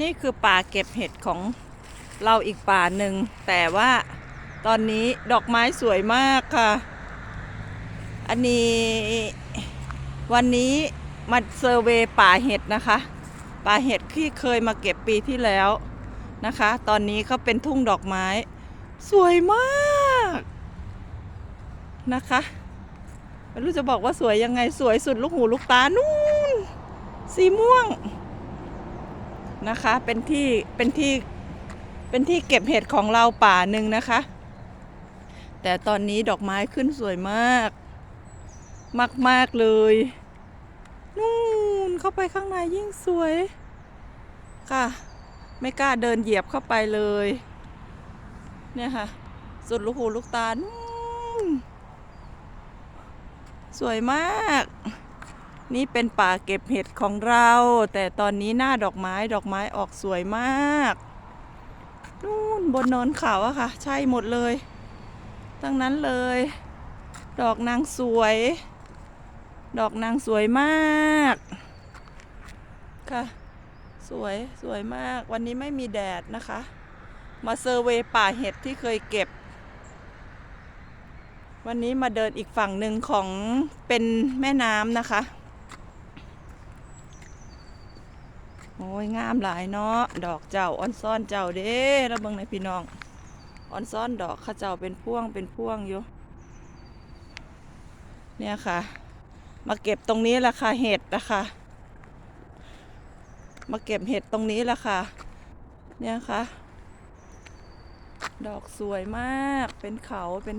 นี่คือป่าเก็บเห็ดของเราอีกป่าหนึ่ง แต่ว่าตอนนี้ดอกไม้สวยมากค่ะ อันนี้วันนี้มาเซอร์เวย์ป่าเห็ดนะคะ ป่าเห็ดที่เคยมาเก็บปีที่แล้วนะคะ ตอนนี้เขาเป็นทุ่งดอกไม้ สวยมากนะคะไม่รู้จะบอกว่าสวยยังไงสวยสุดลูกหูลูกตานู่นสีม่วง นะคะ เป็นที่เป็นที่เป็นที่เก็บเห็ดของเราป่าหนึ่งนะคะ แต่ตอนนี้ดอกไม้ขึ้นสวยมากมาก มาก ๆ เลย นู่นเข้าไปข้างในยิ่งสวย ค่ะ ไม่กล้าเดินเหยียบเข้าไปเลย เนี่ยค่ะ สุดลูกหูลูกตานสวยมาก นี่เป็นป่าเก็บเห็ดของเรา แต่ตอนนี้หน้าดอกไม้ดอกไม้ออกสวยมาก นู่นบนนินเขาอะค่ะ ใช่หมดเลยตั้งนั้นเลย ดอกนางสวย ดอกนางสวยมากค่ะ สวยสวยมาก วันนี้ไม่มีแดดนะคะ มาเซอร์เวย์ป่าเห็ดที่เคยเก็บ วันนี้มาเดินอีกฝั่งหนึ่งของเป็นแม่น้ำนะคะ โอ้ ยงามหลายเนาะดอกเจ้าออนซ่อนเจ้าเด้แล้วเบิ่งในพี่น้องออนซ่อนดอกข้าเจ้าเป็นพ่วงเป็นพ่วงอยู่เนี่ยค่ะ มาเก็บตรงนี้แหละค่ะเห็ดนะคะมาเก็บเห็ดตรงนี้แหละค่ะ เนี่ยค่ะ ดอกสวยมากเป็นเขาเป็น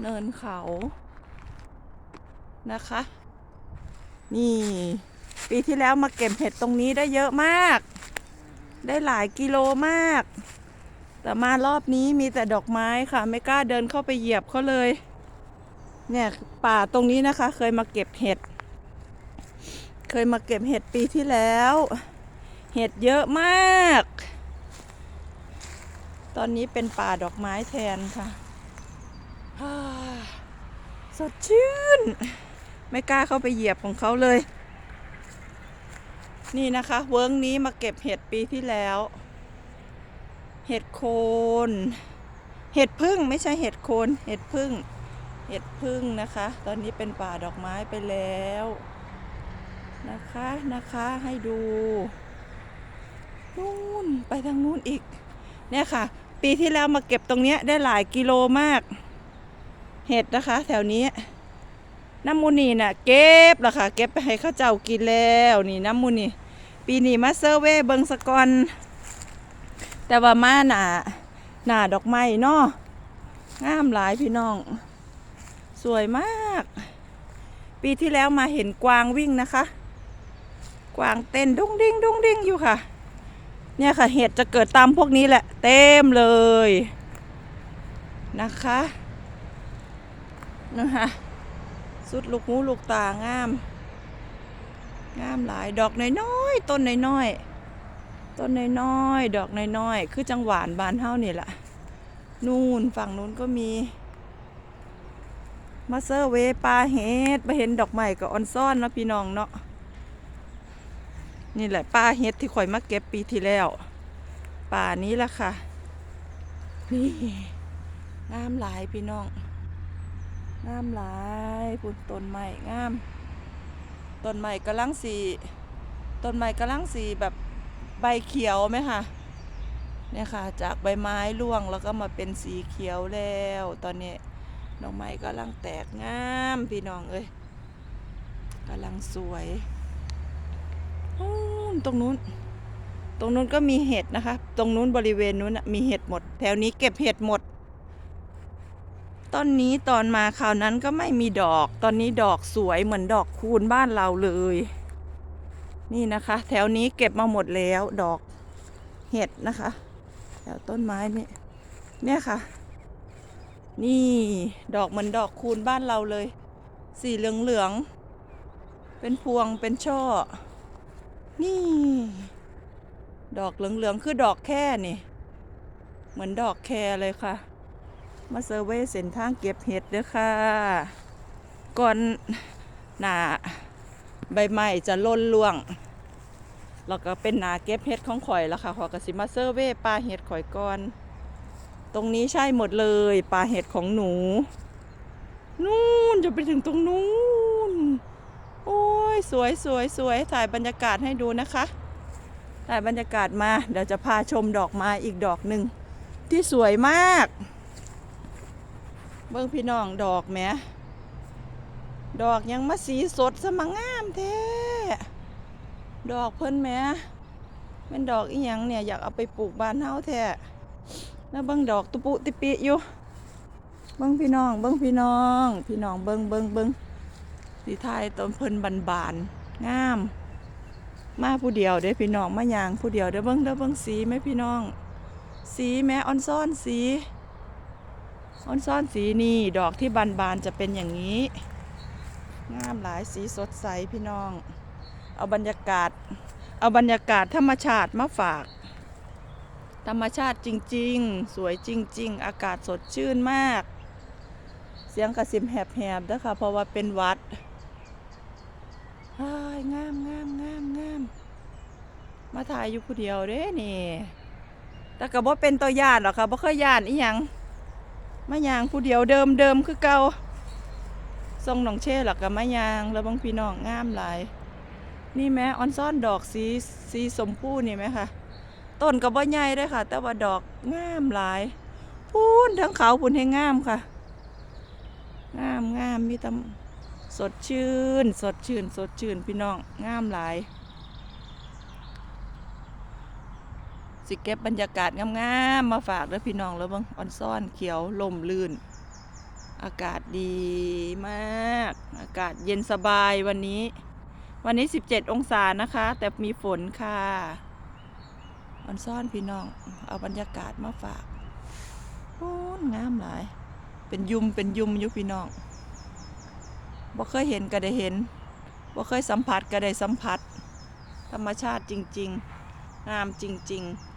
เนินเขานะคะ นี่ ปีที่แล้วมาเก็บเห็ดตรงนี้ได้เยอะมาก ได้หลายกิโลมาก แต่มารอบนี้มีแต่ดอกไม้ค่ะ ไม่กล้าเดินเข้าไปเหยียบเขาเลย เนี่ยป่าตรงนี้นะคะ เคยมาเก็บเห็ด เคยมาเก็บเห็ดปีที่แล้ว เห็ดเยอะมาก ตอนนี้เป็นป่าดอกไม้แทนค่ะสดชื่น ไม่กล้าเข้าไปเหยียบของเขาเลย นี่นะคะ เวิร์กนี้มาเก็บเห็ดปีที่แล้ว เห็ดโคน เห็ดพึ่งไม่ใช่เห็ดโคน เห็ดพึ่ง เห็ดพึ่งนะคะ ตอนนี้เป็นป่าดอกไม้ไปแล้วนะคะนะคะให้ดูนู่นไปทางนู้นอีก เนี่ยค่ะ ปีที่แล้วมาเก็บตรงเนี้ยได้หลายกิโลมาก เห็ดนะคะ แถวนี้ น้ำมูนีน่ะเก็บล้วค่ะ เก็บไปให้เข้าเจ้ากินแล้วนี่น้ำมูนีปีนี้มาเซอร์เวย์เบิงสกอนแต่ว่ามาหนาหนาดอกไม้เนาะงามหลายพี่น้อง สวยมาก ปีที่แล้วมาเห็นกวางวิ่งนะคะ กวางเต้นดุ้งดิ้งดุ้งดิ้งอยู่ค่ะ เนี่ยค่ะเห็ดจะเกิดตามพวกนี้แหละ เต็มเลยนะคะนะคะ สุดลูกหูลูกตางาม งามหลายดอกน้อยๆต้นน้อยๆต้นน้อยๆดอกน้อยๆคือจังหวานบานเท่านี่แหละนู่นฝั่งนู้นก็มีมาเซอร์เวปลาเห็ดมาเห็นดอกไม้กับออนซ่อนเนาะพี่น้องเนาะนี่แหละปลาเห็ดที่ข่อยมาเก็บปีที่แล้วป่านี้ละค่ะ นี่งามหลายพี่น้องามหลายปุ่นต้นไม้งามต้นไม้กำลังสีต้นไม้กำลังสีแบบใบเขียวไหมคะเนี่ยค่ะ จากใบไม้ร่วงแล้วก็มาเป็นสีเขียวแล้ว ตอนนี้ดอกไม้กำลังแตกงามพี่น้องเอ้ยกำลังสวยตรงนู้น ตรงนู้นก็มีเห็ดนะคะ ตรงนู้นบริเวณนู้นมีเห็ดหมด แถวนี้เก็บเห็ดหมด ต้นนี้ตอนมาคราวนั้นก็ไม่มีดอก ตอนนี้ดอกสวยเหมือนดอกคูณบ้านเราเลย นี่นะคะ แถวนี้เก็บมาหมดแล้วดอกเห็ดนะคะ แถวต้นไม้นี่เนี่ยค่ะ นี่ดอกเหมือนดอกคูณบ้านเราเลย สีเหลืองเหลืองๆเป็นพวงเป็นช่อ นี่ ดอกเหลืองเหลืองๆคือดอกแค่นี่ เหมือนดอกแครเลยค่ะ มาเซอร์เวยเส้นทางเก็บเห็ดเด้อค่ะ ก่อนหน้าใบไม้จะล่นล่วง แล้วก็เป็นนาเก็บเห็ดของข่อยแล้วค่ะขอยกสิมาเซอร์เวยปลาเห็ดข่อยก่อน ตรงนี้ใช่หมดเลยปลาเห็ดของหนู นู่นจะไปถึงตรงนู้น โอ้ยสวยสวยสวยถ่ายบรรยากาศให้ดูนะคะถ่ายบรรยากาศมาเดี๋ยวจะพาชมดอกไม้อีกดอกหนึ่งที่สวยมาก เบิ้งพี่น้องดอกแหมดอกยังมาสีสดสมังงามแท้ดอกเพิ่นแหมเป็นดอกอีหยังเนี่ยอยากเอาไปปลูกบ้านเฮาแท้แล้วเบิ้งดอกตุปุติปิอยู่เบิ้งพี่น้องเบิ้งพี่น้อง พี่น้องเบิ้งเบิ้งเบิ้งสีไทยต้นเพิ่นบานบานงาม มาผู้เดียวเด้พี่น้องมาย่างผู้เดียวเด้อเบิ้งเด้อเบิ้งสีไหมพี่น้อง สีแม่ออนซ่อนสี ออนซ่อนสีนี่ดอกที่บานบานๆจะเป็นอย่างนี้ งามหลายสีสดใสพี่น้อง เอาบรรยากาศ เอาบรรยากาศธรรมชาติมาฝาก ธรรมชาติจริง ๆ สวยจริง ๆ อากาศสดชื่นมาก เสียงกระซิมแหบๆเด้อค่ะเพราะว่าเป็นวัดงามงามงามงามมาถ่ายอยู่ผู้เดียวเด้นี่ แต่ก็บ่เป็นตัวย่านหรอกค่ะบ่เคยย่านอีหยัง มายางผู้เดียวเดิมเดิมคือเก่าทรงหนองเช่หรอกกับมายางแล้วบางพี่น้องงามหลาย นี่แม้ออนซ่อนดอกสีสีสมพูนี่ไหมคะต้นก็บ่ใหญ่เด้ค่ะ แต่ว่าดอกงามหลายพูนทั้งเขาพูนให้งามค่ะ งามงามมีแตสดชื่น สดชื่น สดชื่นพี่น้องงามหลาย สิเก็บบรรยากาศงามๆมาฝากเด้อพี่น้องแล้วบ้างออนซ่อนเขียวลมลื่น อากาศดีมาก อากาศเย็นสบายวันนี้ วันนี้ 17 องศานะคะ แต่มีฝนค่ะออนซ่อนพี่น้อง เอาบรรยากาศมาฝากโอ้งามหลาย เป็นยุมเป็นยุมอยู่พี่น้องบ่เคยเห็นก็ได้เห็นบ่เคยสัมผัสก็ได้สัมผัส ธรรมชาติจริง ๆ งามจริง ๆ